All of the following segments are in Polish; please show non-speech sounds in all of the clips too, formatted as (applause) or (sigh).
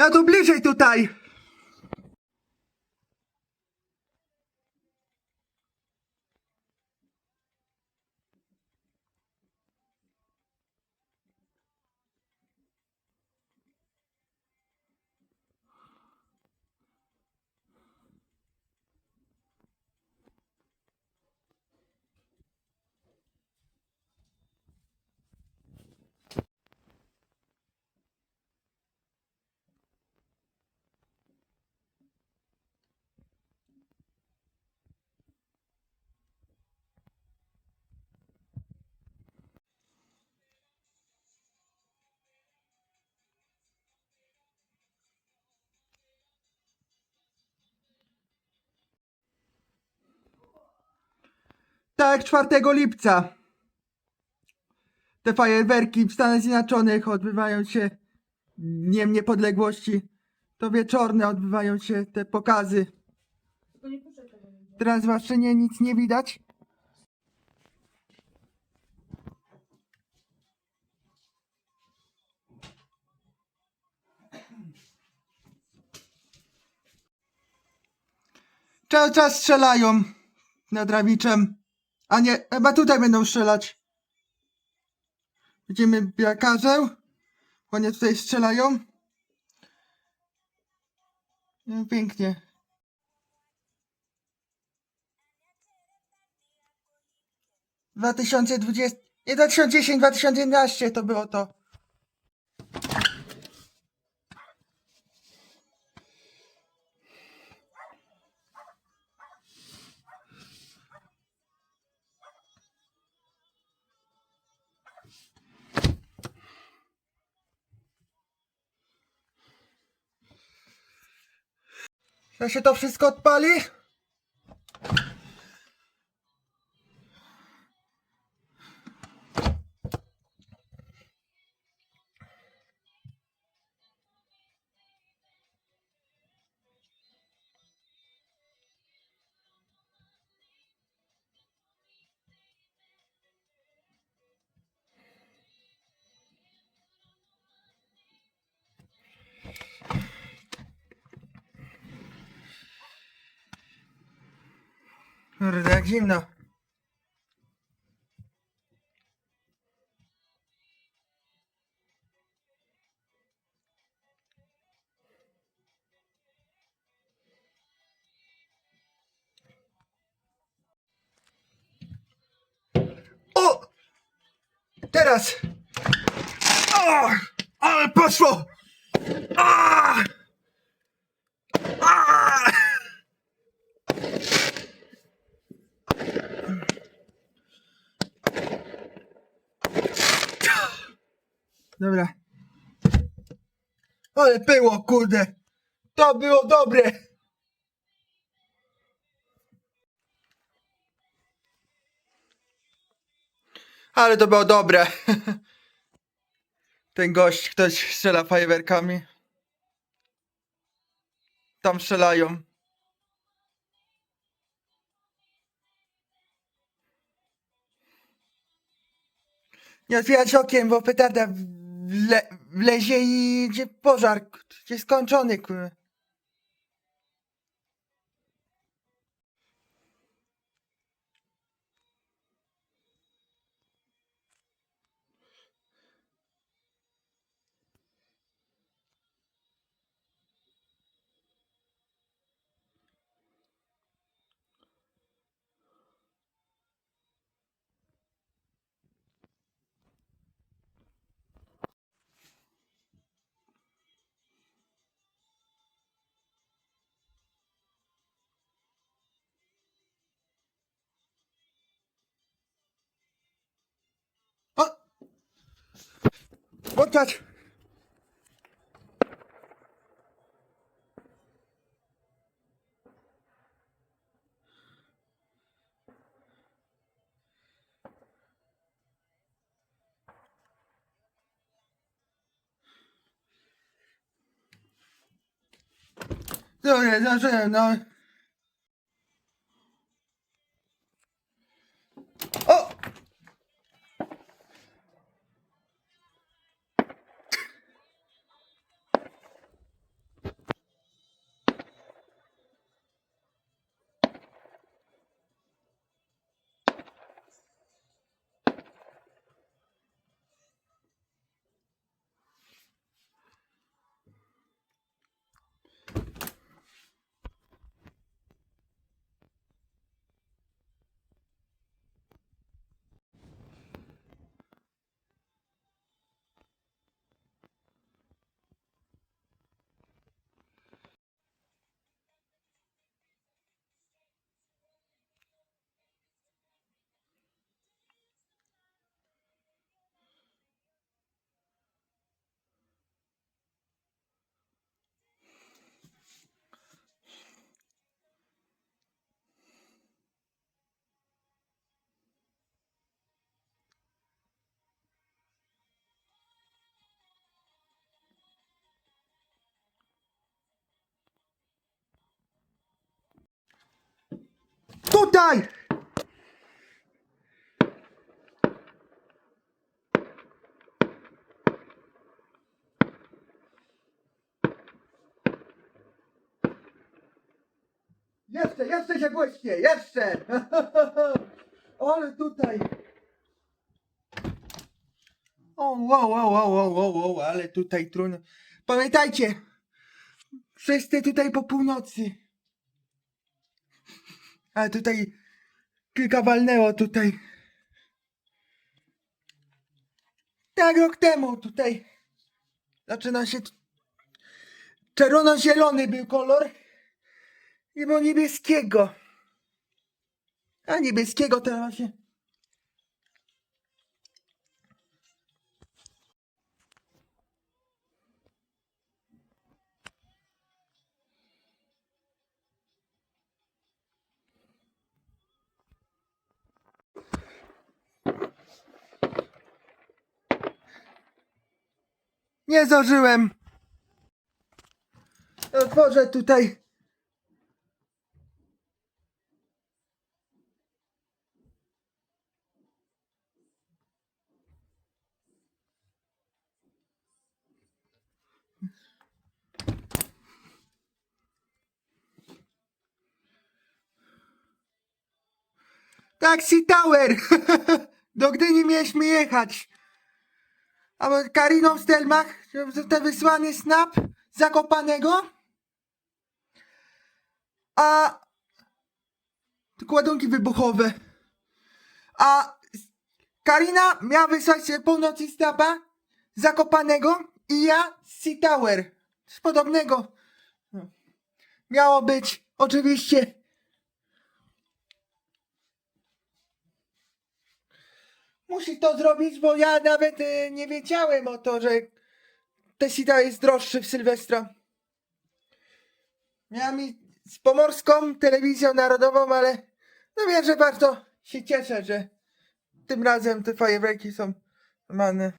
No tu bliżej tutaj! Tak, 4 lipca. Te fajerwerki w Stanach Zjednoczonych odbywają się Dniem Niepodległości. To wieczorne odbywają się te pokazy. Teraz właśnie nie, nic nie widać. Cały czas strzelają nad Rawiczem. A nie, chyba tutaj będą strzelać. Widzimy biakarzeł. Oni tutaj strzelają. No, pięknie. Dwa tysiące dwudziesty... Nie, 2010, 2011 to było to. To się to wszystko odpali? Kurde, jak zimno. O! Teraz! O! Ale poszło! A! Dobra. Ale było, kurde. To było dobre. Ale to było dobre. (laughs) Ten gość, ktoś strzela fajerwerkami. Tam strzelają. Nie otwierać okiem, bo petarda wle, wlezie i będzie pożar. Będzie skończony, kurwa. Włączać! Dobra, dobrze, no. O! Tutaj! Jeszcze, jeszcze się błyśnie, jeszcze! (laughs) Ale tutaj... O, wow, wow, wow, wow, wow, wow, ale tutaj trudno. Pamiętajcie, wszyscy tutaj po północy. Ale tutaj kilka walnęło tutaj. Tak rok temu tutaj zaczyna się czerwono-zielony był kolor i było niebieskiego. A niebieskiego teraz się Nie zdążyłem. Otworzę tutaj. Taxi Tower! (laughs) Do Gdyni mieliśmy jechać. A Kariną Stelmach, ten wysłany snap Zakopanego. A ładunki wybuchowe. A Karina miała wysłać północy snapa Zakopanego i ja z Sea Tower. Z podobnego. Miało być, oczywiście. Musi to zrobić, bo ja nawet e, nie wiedziałem o to, że Tesita jest droższy w Sylwestra. Miałem i z pomorską telewizją narodową, ale no wiem, że bardzo się cieszę, że tym razem te fajerwerki są normalne.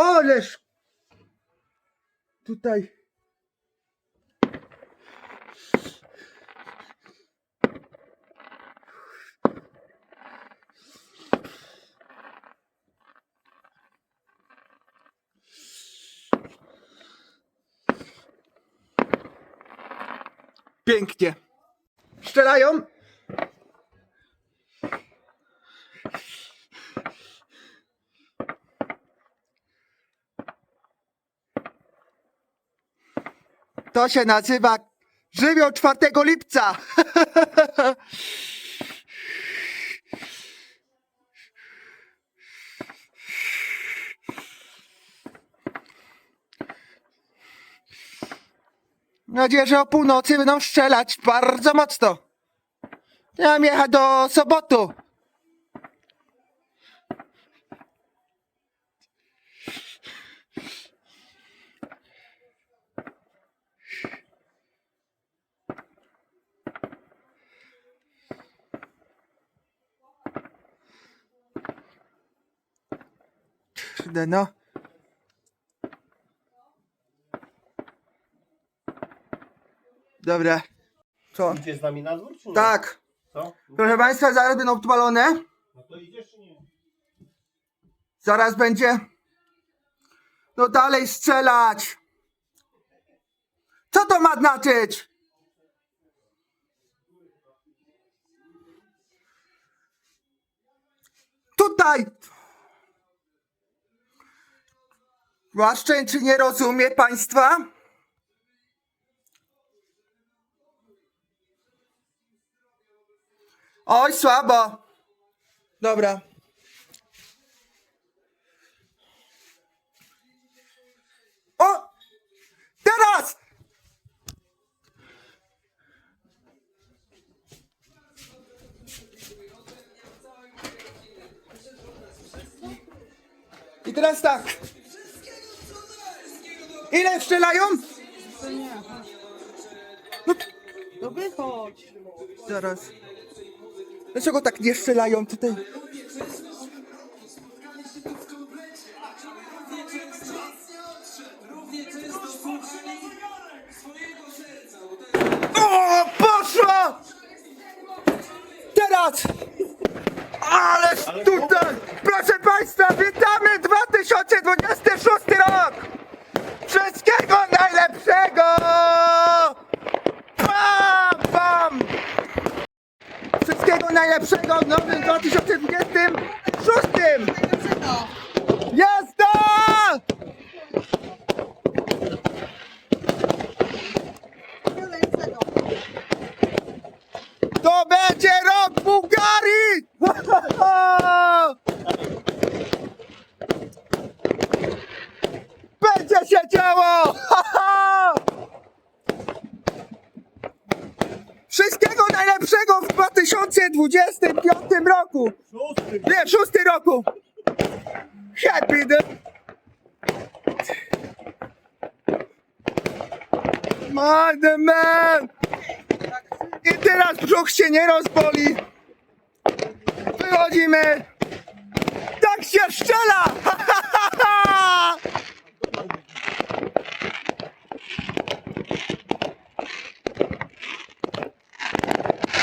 Ależ tutaj Pięknie. Strzelają. To się nazywa żywioł 4 lipca. (laughs) Nadzieję, że o północy będą strzelać bardzo mocno. Ja mam jechać do Sobotu. Kurde, no. Dobra. Co? Idziesz z nami na dwór, czy nie? Tak. Co? Proszę Państwa, zaraz będą odpalone. No to idziesz, czy nie? Zaraz będzie. No dalej strzelać. Co to ma znaczyć? Tutaj. Łaszczęczy nie rozumie państwa? Oj, słabo. Dobra. O! Teraz! I teraz tak. Ile strzelają? No wychodź. Zaraz. Dlaczego tak nie strzelają tutaj? O, poszło! Teraz! Ależ tutaj! Proszę Państwa, witamy 2026 rok! Wszystkiego najlepszego! Bam, bam! Wszystkiego najlepszego w nowym 2026! Jazda! To będzie rok Bułgarii! Będzie się działo! Wszystkiego najlepszego w 2025 roku! Szósty. Nie, w szóstym roku! Happy the... My man! I teraz brzuch się nie rozboli! Wychodzimy! Tak się strzela!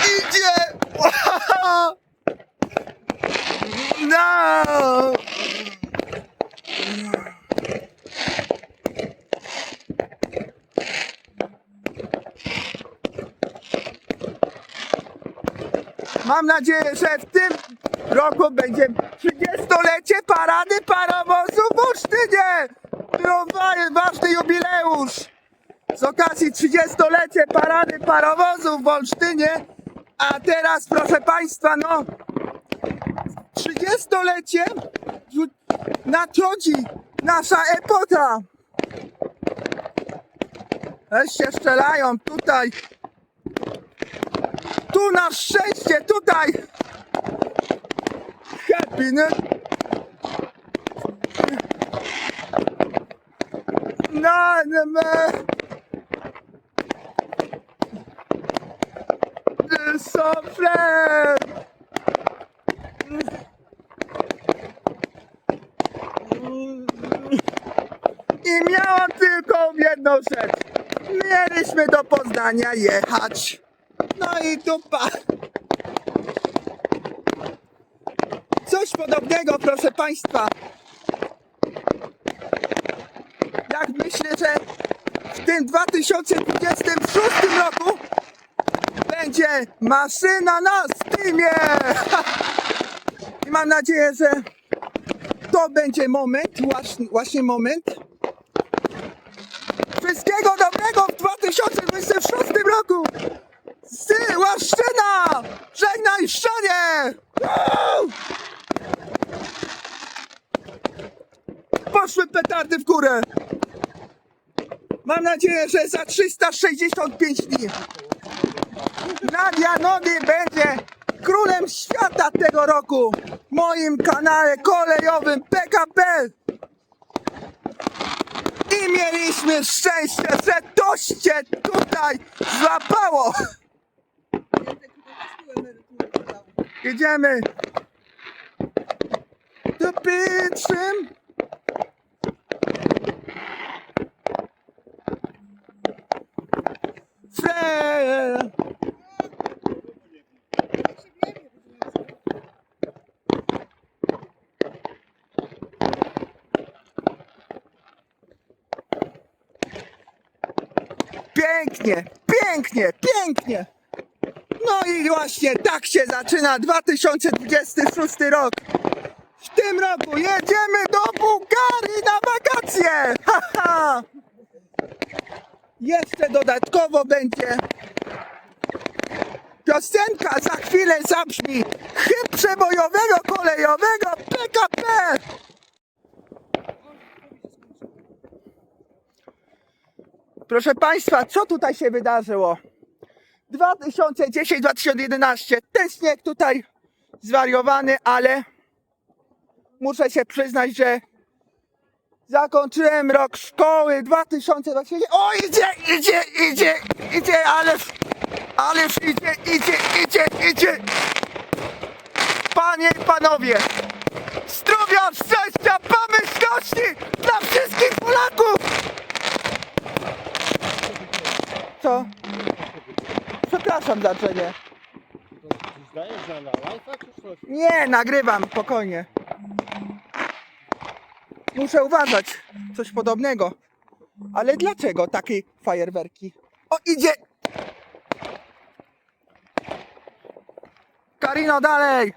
Idzie! No! Mam nadzieję, że w tym roku będzie 30-lecie parady parowozu w Olsztynie! Wa- ważny jubileusz! Z okazji 30-lecie parady parowozu w Olsztynie. A teraz, proszę Państwa, no 30-lecie rzu- nadchodzi nasza epota. Też się strzelają tutaj. Tu na szczęście, tutaj. Happy, no. No, no, no. So friend. I miałam tylko jedną rzecz. Mieliśmy do Poznania jechać. No i dupa. Coś podobnego, proszę Państwa. Jak myślę, że w tym 2026 roku będzie maszyna na Steamie. (laughs) I mam nadzieję, że to będzie moment, właśnie, moment. Wszystkiego dobrego w 2026 roku! Sy, Łaszczyna! Żegnaj szczenie! Poszły petardy w górę! Mam nadzieję, że za 365 dni Nadia Nodi będzie królem świata tego roku w moim kanale kolejowym PKP. I mieliśmy szczęście, że to się tutaj złapało. Jedziemy. Do pierwszym. Fre- Pięknie, pięknie, pięknie. No i właśnie tak się zaczyna 2026 rok. W tym roku jedziemy do Bułgarii na wakacje! Ha, ha. Jeszcze dodatkowo będzie piosenka za chwilę zabrzmi hymn przebojowego kolejowego PKP! Proszę Państwa, co tutaj się wydarzyło? 2010-2011. Ten śnieg tutaj zwariowany, ale muszę się przyznać, że zakończyłem rok szkoły 2020. O, idzie, idzie, idzie, idzie, ależ, ależ idzie, idzie, idzie, idzie. Panie i panowie, zdrowia, szczęścia, pomyślności dla wszystkich Polaków! Co? Przepraszam za ciebie. Zdajesz na live'a czy coś? Nie, nagrywam, spokojnie. Muszę uważać. Coś podobnego. Ale dlaczego takie fajerwerki? O, idzie! Karino, dalej!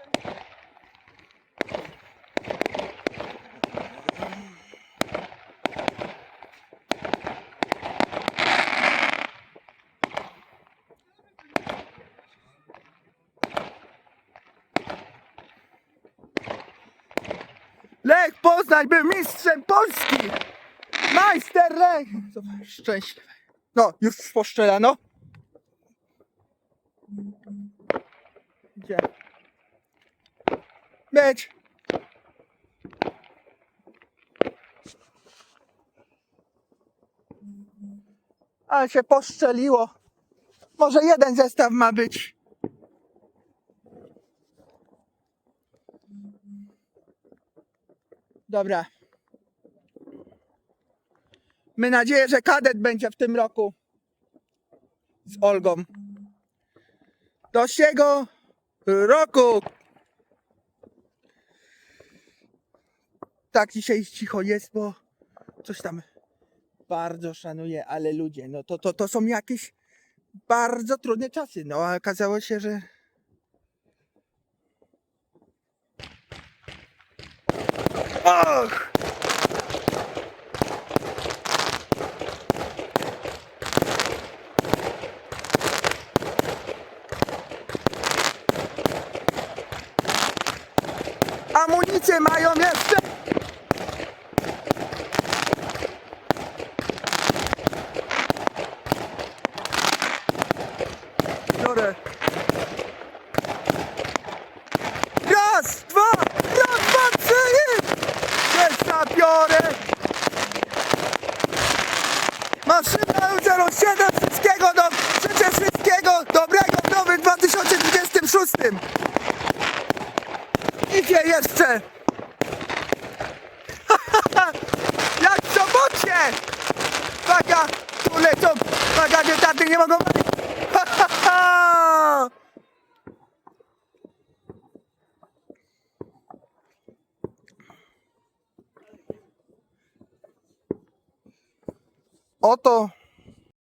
Poznań był mistrzem Polski! Majster! Zobacz, Szczęśliwy. No, już poszczelano. Gdzie? Być. Ale się poszczeliło. Może jeden zestaw ma być. Dobra. My nadzieję, że kadet będzie w tym roku z Olgą. Do siego roku. Tak dzisiaj cicho jest, bo coś tam bardzo szanuję, ale ludzie, no to, to, to są jakieś bardzo trudne czasy. No a okazało się, że Och! Amunicję mają jeszcze! to.